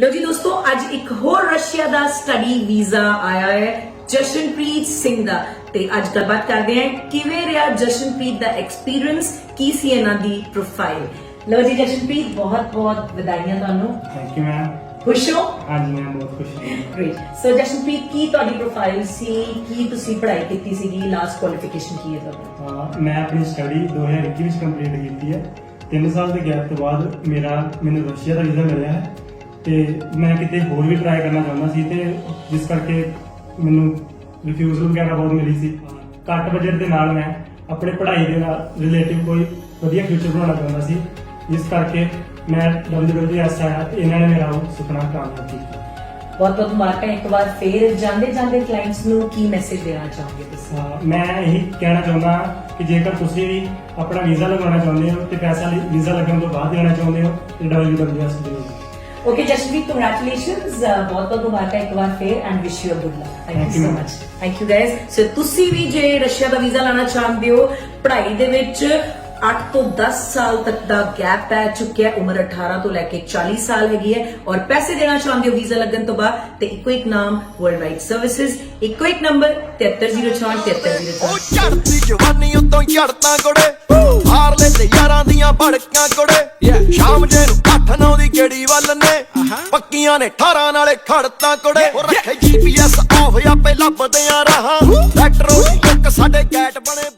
ਲੋ ਜੀ ਦੋਸਤੋ ਅੱਜ ਇੱਕ ਹੋਰ ਰਸ਼ੀਆ ਦਾ ਸਟੱਡੀ ਵੀਜ਼ਾ ਆਇਆ ਹੈ ਜਸ਼ਨਪ੍ਰੀਤ ਸਿੰਘ ਦਾ। ਤੇ ਅੱਜ ਗੱਲਬਾਤ ਕਰਦੇ ਹਾਂ ਕਿਵੇਂ ਰਿਹਾ ਜਸ਼ਨਪ੍ਰੀਤ ਦਾ ਐਕਸਪੀਰੀਅੰਸ ਕੀ ਸੀ ਇਹਨਾਂ ਦੀ ਪ੍ਰੋਫਾਈਲ ਲੋ ਜੀ ਜਸ਼ਨਪ੍ਰੀਤ ਬਹੁਤ ਬਹੁਤ ਵਧਾਈਆਂ ਤੁਹਾਨੂੰ। ਥੈਂਕ ਯੂ ਮੈਮ ਖੁਸ਼ ਹੋ? ਹਾਂਜੀ ਮੈਂ ਬਹੁਤ ਖੁਸ਼ ਹਾਂ। ਗ੍ਰੇਟ ਸੋ ਜਸ਼ਨਪ੍ਰੀਤ ਕੀ ਤੁਹਾਡੀ ਪ੍ਰੋਫਾਈਲ ਸੀ? ਕੀ ਤੁਸੀਂ ਪੜ੍ਹਾਈ ਕੀਤੀ ਸੀਗੀ? ਲਾਸਟ ਕੁਆਲੀਫਿਕੇਸ਼ਨ ਕੀ ਹੈ ਤੁਹਾਡੀ? ਮੈਂ ਆਪਣੀ ਸਟੱਡੀ 2021 ਵਿੱਚ ਕੰਪਲੀਟ ਕੀਤੀ ਹੈ। 3 ਸਾਲ ਦੇ ਗੈਪ ਤੋਂ ਬਾਅਦ ਮੇਰਾ ਮੈਨੂੰ ਰਸ਼ੀਆ ਦਾ ਵੀਜ਼ਾ ਮਿਲਿਆ ਹੈ। ਤੇ ਮੈਂ ਕਿਤੇ ਹੋਰ ਵੀ ਟਰਾਈ ਕਰਨਾ ਚਾਹੁੰਦਾ ਸੀ ਤੇ ਜਿਸ ਕਰਕੇ ਮੈਨੂੰ ਰਿਫਿਊਜ਼ਲ ਵਗੈਰਾ ਬਹੁਤ ਮਿਲੀ ਸੀ। ਘੱਟ ਬਜਟ ਦੇ ਨਾਲ ਮੈਂ ਆਪਣੇ ਪੜ੍ਹਾਈ ਦੇ ਨਾਲ ਰਿਲੇਟਿਵ ਕੋਈ ਵਧੀਆ ਫਿਊਚਰ ਬਣਾਉਣਾ ਚਾਹੁੰਦਾ ਸੀ। ਜਿਸ ਕਰਕੇ ਮੈਂ WWS ਆਇਆ ਤੇ ਇਹਨਾਂ ਨੇ ਮੇਰਾ ਉਹ ਸੁਪਨਾ ਕਾਮਯਾਬ ਕੀਤਾ। ਬਹੁਤ ਬਹੁਤ ਮੁਬਾਰਕਾਂ। ਇੱਕ ਵਾਰ ਫੇਰ ਜਾਂਦੇ ਜਾਂਦੇ ਕਲਾਇੰਟਸ ਨੂੰ ਕੀ ਮੈਸੇਜ ਦੇਣਾ ਚਾਹੋਗੇ ਤੁਸੀਂ? ਮੈਂ ਇਹੀ ਕਹਿਣਾ ਚਾਹੁੰਦਾ ਕਿ ਜੇਕਰ ਤੁਸੀਂ ਵੀ ਆਪਣਾ ਵੀਜ਼ਾ ਲਗਵਾਉਣਾ ਚਾਹੁੰਦੇ ਹੋ ਤੇ ਪੈਸਾ ਵੀਜ਼ਾ ਲੱਗਣ ਤੋਂ ਬਾਅਦ ਦੇਣਾ ਚਾਹੁੰਦੇ ਹੋ ਤੇ WWS ਦਿਓ Okay, Jashanpreet, congratulations. Uh, ਬਹੁਤ ਬਹੁਤ ਮੁਬਾਰਕਾਂ ਇੱਕ ਵਾਰ ਫੇਰ and wish you a good luck thank Thank you you, so ma'am. Much thank you guys so ਤੁਸੀਂ ਵੀ ਜੇ ਰਸ਼ੀਆ ਦਾ ਵੀਜ਼ਾ ਲੈਣਾ ਚਾਹੁੰਦੇ ਹੋ ਪੜ੍ਹਾਈ ਦੇ ਵਿੱਚ 8 ਤੋਂ 10 ਸਾਲ ਤੱਕ ਦਾ ਗੈਪ ਪੈ ਚੁੱਕਿਆ ਹੈ ਉਮਰ 18 ਤੋਂ ਲੈ ਕੇ 40 ਸਾਲ ਹੈਗੀ ਹੈ ਔਰ ਪੈਸੇ ਦੇਣਾ ਚਾਹੁੰਦੇ ਹੋ ਵੀਜ਼ਾ ਲੱਗਣ ਤੋਂ ਬਾਅਦ ਤੇ ਇੱਕੋ ਇੱਕ ਨਾਮ ਵਰਲਡ ਵਾਈਡ ਸਰਵਿਸਿਜ਼ ਇੱਕੋ ਇੱਕ ਨੰਬਰ 7304 ਉਹ 7304 ਚੜਦੀ ਜਵਾਨੀ ਉਤੋਂ ਚੜਤਾਂ ਕੋੜੇ ਹਾਰ ਲੈਂਦੇ ਯਾਰਾਂ ਦੀਆਂ ਭੜਕਾਂ ਕੋੜੇ ਸ਼ਾਮ ਜੇ ਨੂੰ ਗੇੜੀ ਵੱਲ ਨੇ। ਪੱਕੀਆਂ ਨੇ 18 ਨਾਲੇ ਖੜਤਾਂ ਕੋੜੇ। ਰੱਖੇ ਜੀਪੀਐਸ ਆਫ ਆਪੇ ਲੱਭਦੇ ਆ ਰਹਾ ਲੈਟਰੋ ਇੱਕ ਸਾਡੇ ਗੈਟ ਬਣੇ